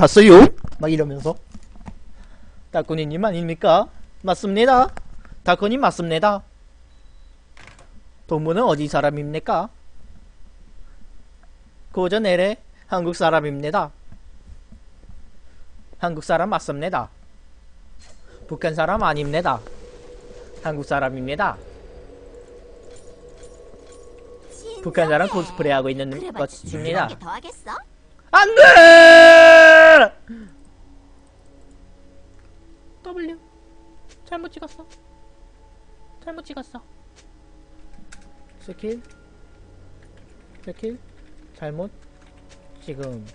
같았어요? 막 이러면서. 다코니님 아닙니까? 맞습니다. 다코님 맞습니다. 동무는 어디 사람입니까? 고전 내래 한국 사람입니다. 한국 사람 맞습니다. 북한 사람 아닙니다. 한국 사람입니다. 북한 사람 코스프레 하고 있는 것입니다? 안 돼! W 잘못 찍었어. 잘못 찍었어. 스킬 스킬 잘못 지금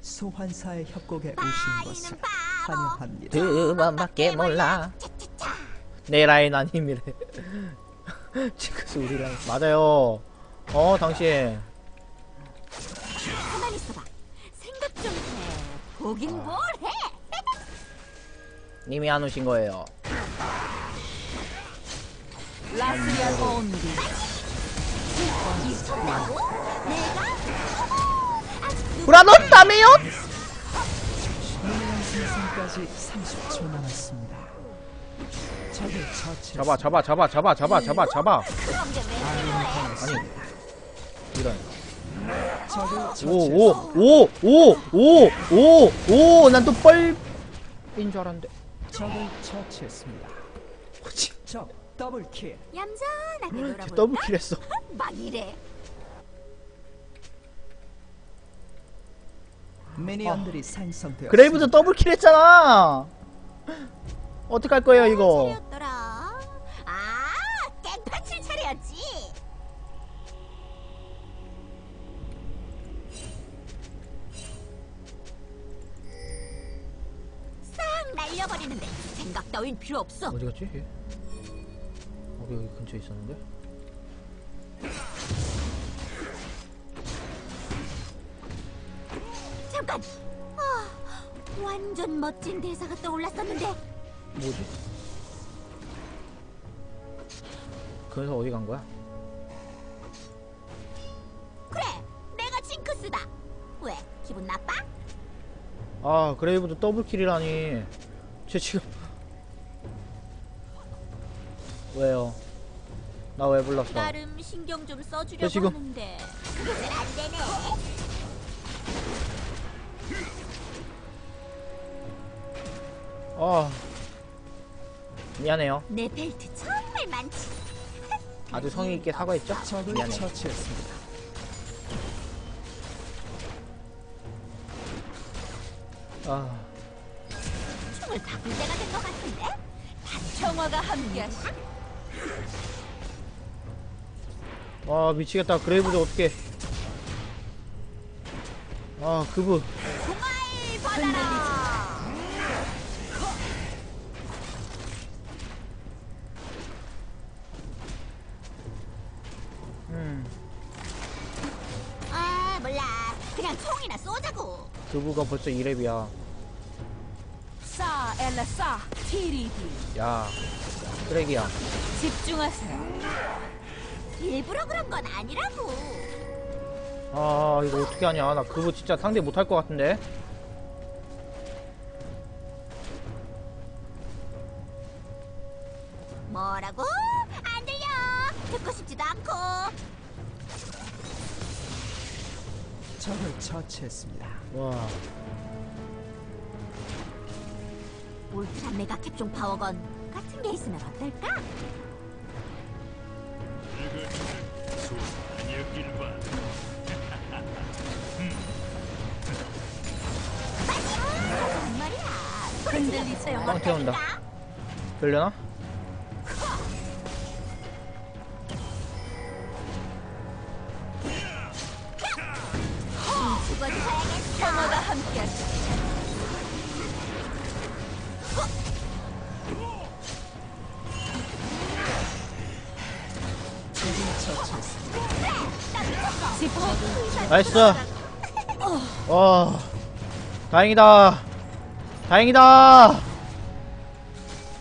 소환사의 협곡에 오신 것을 환영합니다. 두 번밖에 몰라. 내 라인 아님이래. 지금 우리 라인 맞아요. 어 당신 가만히 있어봐. 생각 좀 해. 보긴 뭘 해? 님이 안 오신 거예요. 라스리안 온리 브라돈 다메요? 생까지 30초 남았습니다. 적을 처치. 잡아 잡아 잡아 잡아 잡아 잡아 잡아. 그런 게왜 필요해? 아니 이런. 적을 처치. 오오 오 오 오 오 오 난 또 뻘인 줄 알았는데. 적을 처치했습니다. 적 더블 킬. 얌전하게 놀아볼까? 더블킬 했어. 막 이래. 미니언들이 생성되었습니다. 그레이브도 더블킬 했잖아. 어떡할 거예요 이거? 날려버리는데 생각 따윈 필요 없어. 어디 갔지? 얘? 여기 여기 근처에 있었는데. 잠깐. 아, 완전 멋진 대사가 떠올랐었는데 뭐지? 그래서 어디 간 거야? 그래, 내가 징크스다. 왜? 기분 나빠? 아 그레이브도 더블킬이라니. 쟤 지금 왜요? 나 왜 불렀어? 나름 신경 좀 써주려고 지금- 하는데 잘안 되네. 아 미안해요. 내 벨트 정말 많지. 아주 성의 있게 사과했죠? 미안해. 처치했습니다. 아 총을 바꿀 때가 된 것 같은데? 평화가 함께하시 아 미치겠다 그레이브도 어떻게 아 그분 공알 받아라. 음 아 몰라. 그냥 총이나 쏘자고. 그부가 벌써 2렙이야 사 엘라사 티리디 야 쓰레기야 집중하세요 일부러 그런 건 아니라고. 아 이거 어떻게 하냐 나 그부 진짜 상대 못할 것 같은데 뭐라고? 안 들려. 듣고 싶지도 않고. 적을 처치했습니다. 와 울트라 메가 캡종 파워건 같은 게 있으면 어떨까? 흔들리지 마빵 태운다 되려나? 나이스 와 다행이다 다행이다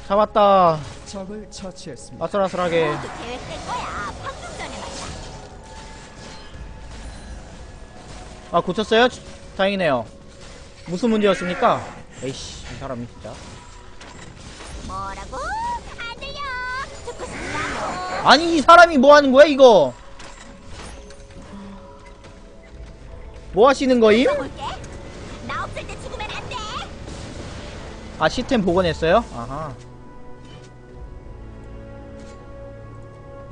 잡았다 적을 처치했습니다. 아슬아슬하게 모두 계획된 거야. 방금 전에 말이야. 아 고쳤어요? 다행이네요 무슨 문제였습니까? 에이씨 이 사람이 진짜 뭐라고? 안 들려. 듣고 싶다고. 아니 이 사람이 뭐 하는 거야 이거 뭐 하시는 거임? 아 시스템 복원했어요? 아하.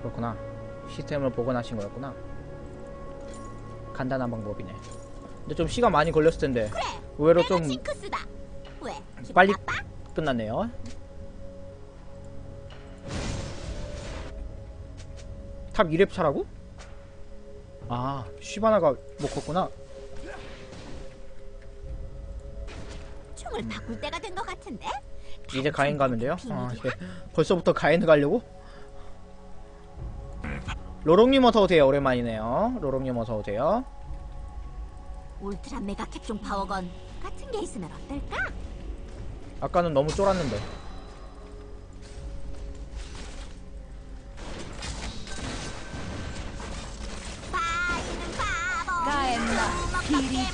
그렇구나. 시스템을 복원하신 거였구나. 간단한 방법이네. 근데 좀 시간 많이 걸렸을 텐데. 그래. 의외로 좀 빨리 나빠? 끝났네요. 탑 2렙 차라고? 아 쉬바나가 먹었구나 총을 바꿀 때가 된 것 같은데? 이제 가인 가면 돼요? 아, 이제 벌써부터 가인 가려고? 로롱님 어서 오세요 오랜만이네요 로롱님 어서 오세요 울트라 메가 캡종 파워건 같은 게 있으면 어떨까? 아까는 너무 쫄았는데. 가엔나 티리디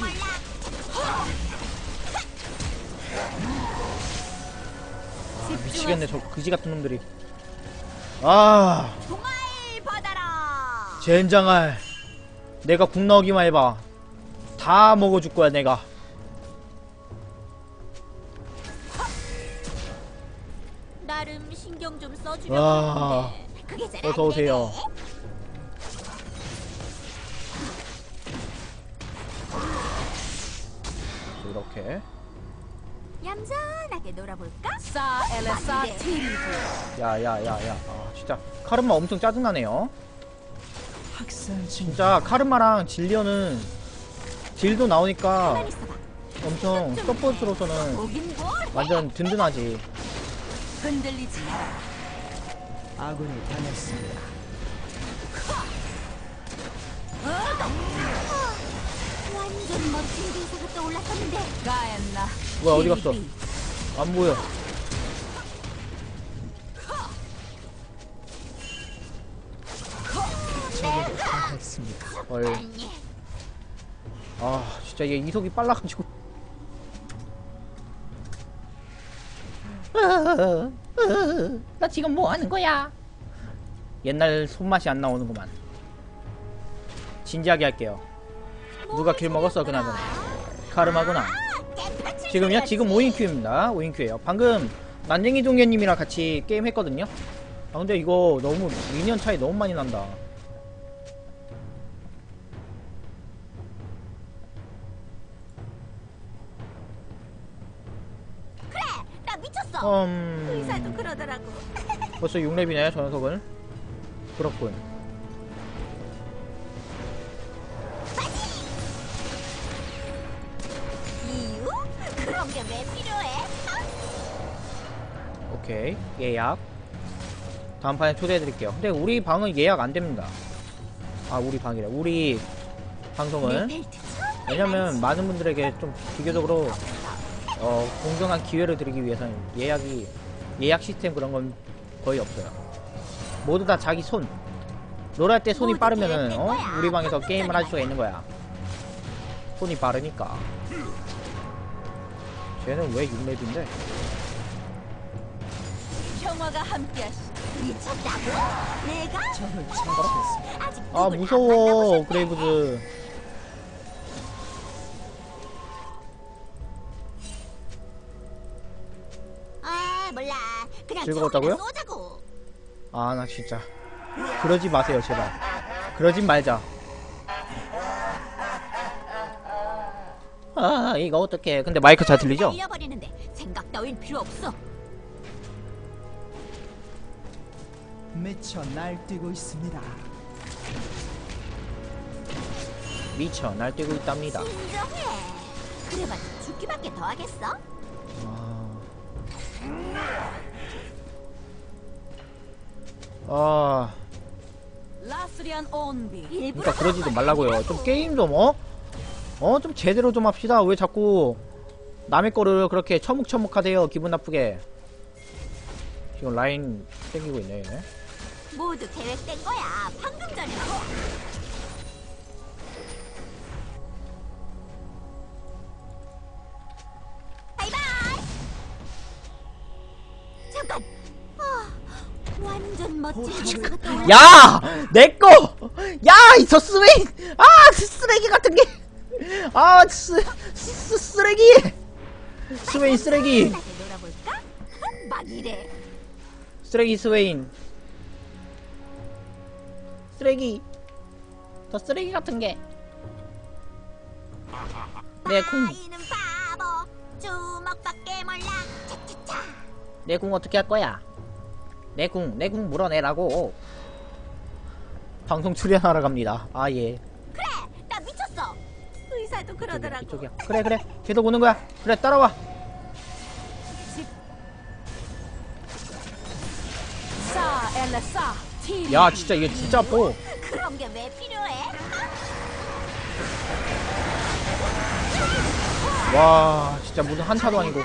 몰라? 미치겠네 저 그지 같은 놈들이. 아. 젠장할. 내가 국 나오기만 해봐. 다 먹어줄 거야 내가. 나름 신경 좀 써주려고 잘안 어서 오세요. 이렇게 얌전하게 놀아볼까? 엘레사 야야야야. 아 진짜 카르마 엄청 짜증나네요. 진짜 카르마랑 질리언은 딜도 나오니까. 엄청 서포트로서는? 완전 든든하지. 흔들리지 마라. 아군이 당했습니다. 완전 멋진 대사가 떠올랐었는데. 가엔나 뭐야 어디 갔어. 안 보여. 헐. 아 진짜 얘 이속이 빨라가지고 나 지금 뭐 하는 거야 옛날 손맛이 안 나오는구만 진지하게 할게요 누가 길 먹었어 그나저나 카르마구나 지금요? 지금 5인 큐입니다. 5인 큐예요. 방금 난쟁이 종려님이랑 같이 게임 했거든요. 아 근데 이거 너무 미니언 차이 너무 많이 난다. 그래! 나 미쳤어! 음... 의사도 그러더라고. 벌써 6렙이네 저 녀석은. 그렇군 오케이. 예약. 다음 판에 초대해드릴게요. 근데 우리 방은 예약 안됩니다. 아 우리 방이래. 우리 방송은 왜냐면 많은 분들에게 좀 비교적으로 어 공정한 기회를 드리기 위해서는 예약이 예약 시스템 그런 건 거의 없어요. 모두 다 자기 손. 롤할 때 손이 빠르면은 어? 우리 방에서 게임을 할 수가 있는 거야. 손이 빠르니까. 쟤는 왜 6렙인데 평화가 함께하시 미쳤다고? 내가? 처치했습니다. 아직 아 누굴 무서워. 그레이브즈 아 몰라 그냥 즐거웠다고요? 저기다 쏘자고 아 나 진짜 그러지 마세요 제발 그러진 말자 아 이거 어떡해 근데 마이크 잘 들리죠? 생각 따윈 필요 없어 미쳐 날뛰고 있습니다. 미쳐 날뛰고 있답니다. 인정해. 그래봤자 죽기밖에 더 하겠어? 아. 라스리안 온비. 일부러 그러니까 그러지도 말라고요. 좀 게임 좀 어? 어 좀 제대로 좀 합시다. 왜 자꾸 남의 거를 그렇게 처묵처묵하대요? 기분 나쁘게. 지금 라인 땡기고 있네 얘네 모두 계획된 거야. 방금 전에 거. 바이바이! 잠깐! 아, 완전 멋진 어, 야! 내 거! 야! 저 쓰레기! 아! 쓰레기 같은 게! 아! 쓰, 쓰, 쓰레기! 스웨인 쓰레기! 쓰레기 스웨인. 쓰레기. 저 쓰레기 같은 게. 내 궁, 아이는 바보. 주먹밖에 몰라. 차차차. 내궁 어떻게 할 거야? 내 궁, 내 궁 물어내라고. 방송 출연하러 갑니다. 아, 예. 그래, 나 미쳤어. 의사도 그러더라고. 이쪽이야. 그래, 그래. 계속 오는 거야. 그래, 따라와. 싸 엘라 싸 티. 야, 진짜 이게 진짜 뭐. 그런 게 왜 필요해? 와, 진짜 무슨 한타도 아니고.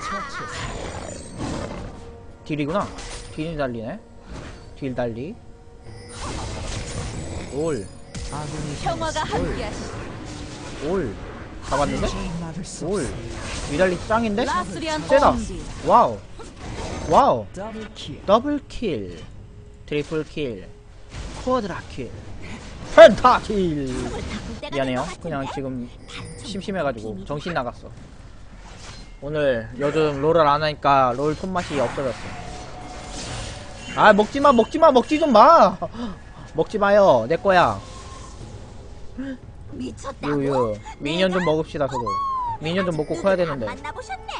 딜이구나. 딜이 달리네. 딜 달리. 올, 평화가 함께하시. 올. 잡았는데? 올. 위달리 짱인데? 라스리안 세다. 와우. 와우. 더블킬. 트리플 킬. 쿼드라 킬. 펜타 킬. 미안해요. 그냥 지금 심심해가지고 정신 나갔어. 오늘 요즘 롤을 안 하니까 롤 손맛이 없어졌어. 아 먹지마 먹지마 먹지 좀 마. 먹지 마요 내 거야. 미쳤다고? 유유 미니언 좀 먹읍시다 저도. 미니언 좀 먹고 커야 되는데. 만나보셨네.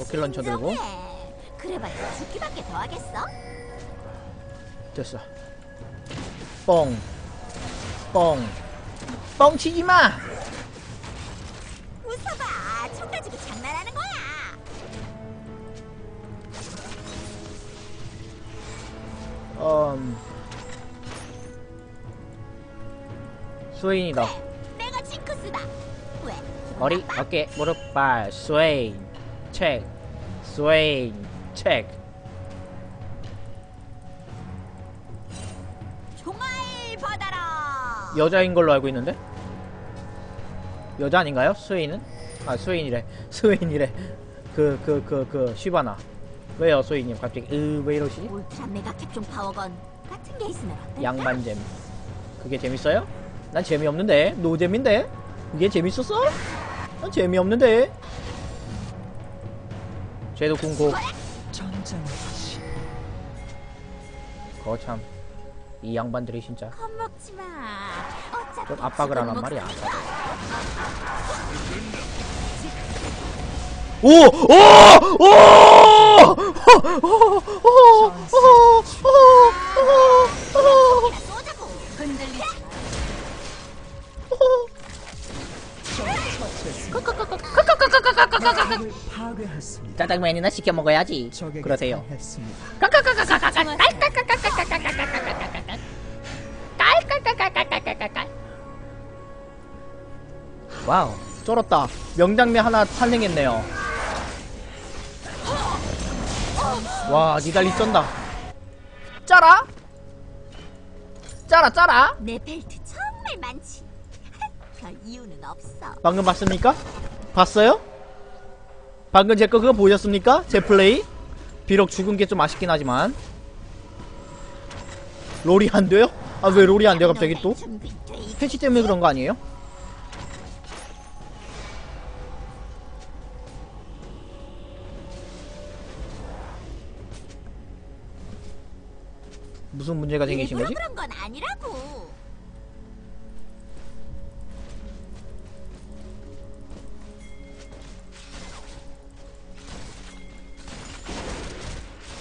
로켓 런처 들고. 그래봤자 죽기밖에 더 하겠어? 됐어. 뻥. 뻥. 뻥 치지 마. 웃어봐. 총 가지고 장난하는 거야. 음. 스웨인이다. 내가 징크스다. 왜? 머리, 어깨, 무릎, 발, 스웨인, 책. 종알 받아라. 여자인 걸로 알고 있는데? 여자 아닌가요? 스웨인은? 아, 스웨인이래. 스웨인이래. 그, 그, 그, 그, 쉬바나. 왜요, 스웨인님? 갑자기, 으, 왜 이러시지? 울트라 메가 캡종 파워건 같은 게 있으면 어떨까? 양반잼. 그게 재밌어요? 난 재미없는데? 노잼인데? 그게 재밌었어? 난 재미없는데? 쟤도 궁고. 거참. 이 양반들이 진짜. 겁먹지 마. 어차피 좀 압박을 하란 말이야. 목소리가 오! 오! 오! 오! 오! 오! 했습니다. 짜장면이나 시켜 먹어야지. 그러세요. 와우, 쩔었다. 명장면 하나 탄생했네요. 와, 니달리 쩐다. 짜라? 짜라, 짜라? 내 벨트 정말 많지. 별 이유는 없어. 방금 봤습니까? 봤어요? 방금 제 거 그거 보셨습니까? 제 플레이? 비록 죽은 게 좀 아쉽긴 하지만 롤이 안 돼요? 아 왜 롤이 안 돼요 갑자기 또? 패치 때문에 그런 거 아니에요? 무슨 문제가 생기신 거지? 그런 건 아니라고.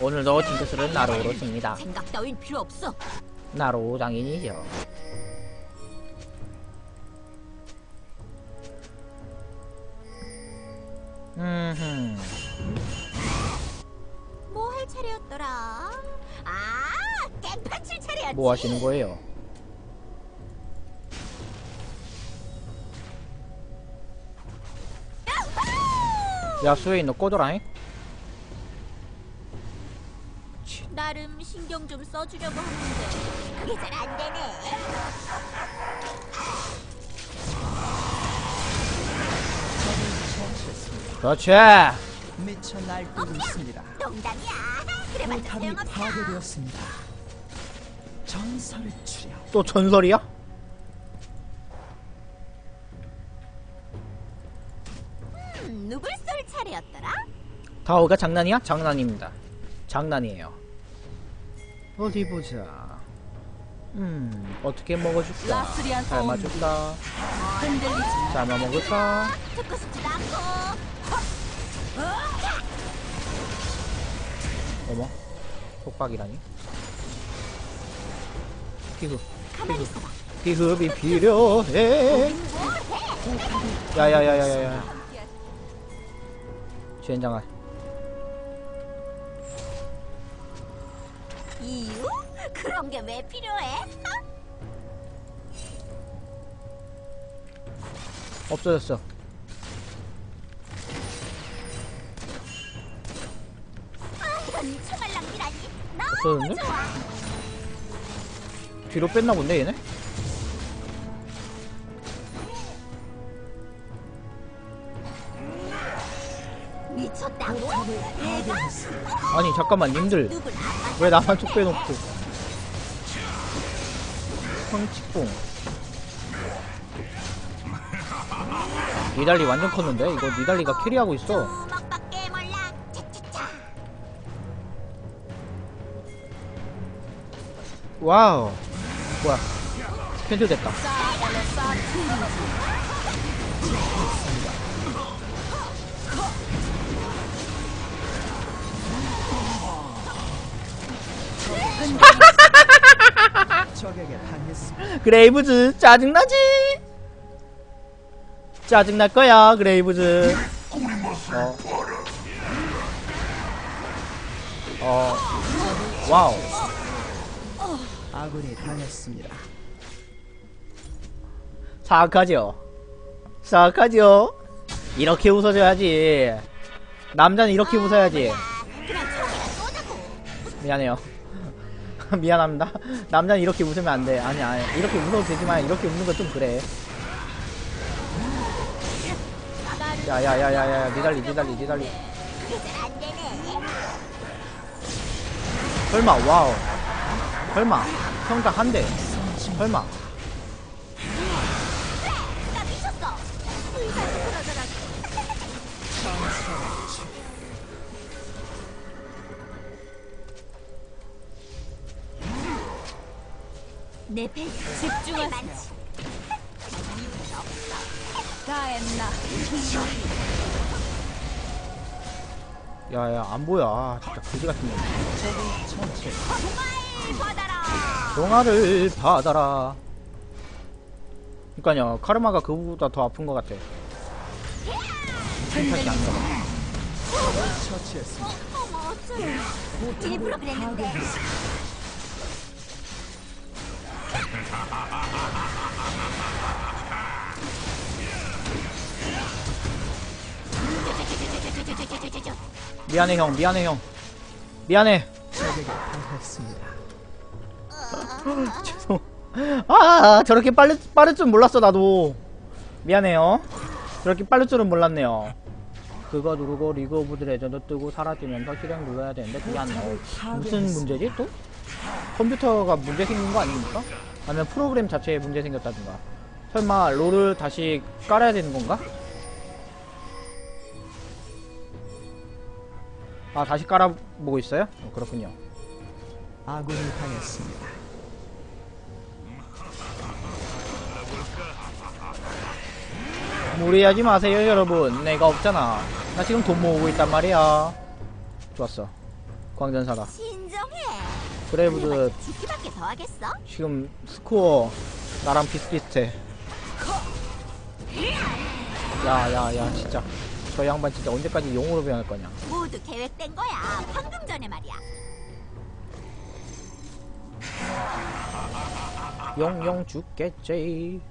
오늘도 징크스는 나로우로 칩니다. 생각 따윈 필요 없어. 나로우 장인이죠. 음흠. 뭐할 차례였더라? 아, 깽판 칠 차례였지. 뭐 하시는 거예요? 야 수혜인 너 꺼져라잉? 나름 신경 좀 써주려고 하는데 그게 잘 안 되네. 그렇지 미쳐 날뛰고 있습니다. 농담이야. 그래봤자. 파괴되었습니다. 전설의 추려. 또 전설이야? 음, 누굴 쏠 차례였더라? 다오가 장난이야? 장난입니다 장난이에요 어디 보자. 음 어떻게 먹어줄까? 삶아줄까. 삶아 먹을까. 어머 속박이라니? 가만히 있어봐. 피흡이 필요해? 야야야야야야. 주연장아 그런 게왜 필요해? 없어졌어 아, 이런 총알 낭비라니. 너무 없어졌는데? 좋아. 뒤로 뺐나 본데 얘네? 미쳤다고? 아니 잠깐만 님들 왜 나만 쭉 빼놓고 형치뽕 니달리 완전 컸는데? 이거 니달리가 캐리하고 있어. 와우 뭐야 캔슬 됐다 그레이브즈 짜증나지? 짜증날 거야 그레이브즈 어. 어. 와우 아군이 당했습니다. 사악하죠 사악하죠 이렇게 웃어줘야지 남자는 이렇게 웃어야지. 미안해요 미안합니다. 남자는 이렇게 웃으면 안돼. 아니 아니. 이렇게 웃어도 되지만 이렇게 웃는 건 좀 그래. 야야야야야 니달리 니달리 니달리. 그게 잘안 되네. 설마 와우. 설마. 평타 한대. 설마 내배 집중하세요. 많지. 다 했나 야야 안 보여 아, 진짜 그지 같은 놈 처치. 정말 받아라. 그니까요 카르마가 그보다 더 아픈 것 같아 펜타시 안 가봐 처치했습니다. 어머 어쩌 일부러 그랬는데. 미안해 형. 미안해 형. 미안해. 죄송. 아 저렇게 빠를, 빠를 줄 몰랐어 나도. 미안해요. 저렇게 빠를 줄은 몰랐네요. 그거 누르고 리그 오브 드 레전드 뜨고 사라지면서 실행 눌러야 되는데 그게 안 나와. 무슨 문제지 또? 컴퓨터가 문제 생긴 거 아닙니까? 아니면 프로그램 자체에 문제 생겼다든가 설마 롤을 다시 깔아야 되는 건가? 아 다시 깔아보고 있어요? 어, 그렇군요 아군이 당했습니다. 무리하지 마세요 여러분 내가 없잖아 나 지금 돈 모으고 있단 말이야 좋았어 광전사다 진정해. 더 하겠어? 지금 스코어 나랑 비슷비슷해 야야야 진짜 저 양반 진짜 언제까지 용으로 변할 거냐 모두 계획된 거야. 방금 전에 말이야. 용용 죽겠지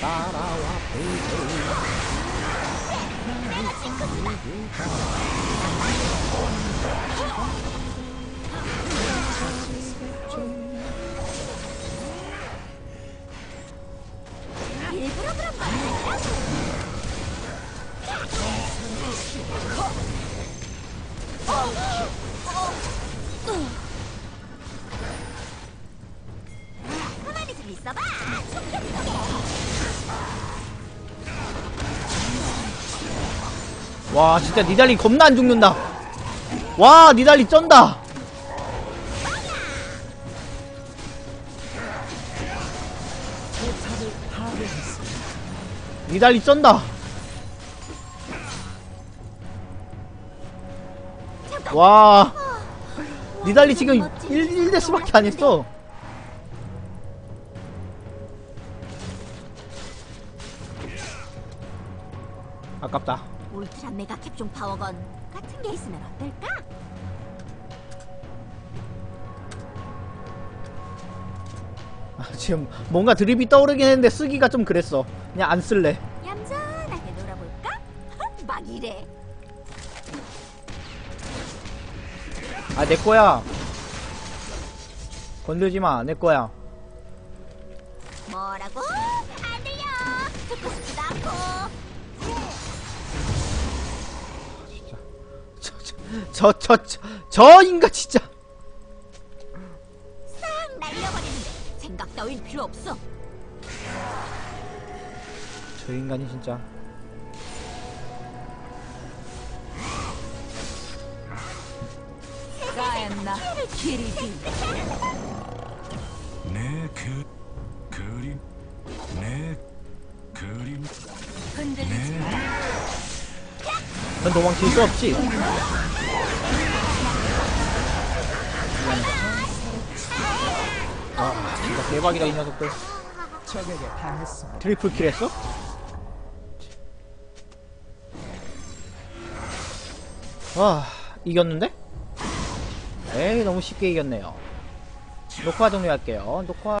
따라와 베이비 내 일부러 그런 건 아니라고. 가만히 좀 있어봐. 와 진짜 니달리 겁나 안 죽는다 와 니달리 쩐다 니달리 쩐다 와 니달리 지금 1, 1대수밖에 안 했어 아깝다 울트라 메가 캡종 파워건 같은 게 있으면 어떨까? 아, 지금 뭔가 드립이 떠오르긴 했는데 쓰기가 좀 그랬어. 그냥 안 쓸래. 이래. 아, 내 거야. 건들지 마, 내 거야. 뭐라고? 안 들려. 듣고 싶지도 않고. 저, 저, 저, 저, 저 인간 진짜. 싹 날려버리는데 생각 따윈 필요 없어. 저 인간이 진짜. 가엔나 키리지 내 그, 그림 내 그림 흔들리지 내넌 도망칠 수 없지. 아, 진짜 대박이다, 이 녀석들. 적에게 당했습니다. 트리플 킬 했어? 와, 이겼는데? 에이, 너무 쉽게 이겼네요. 녹화 종료할게요. 녹화.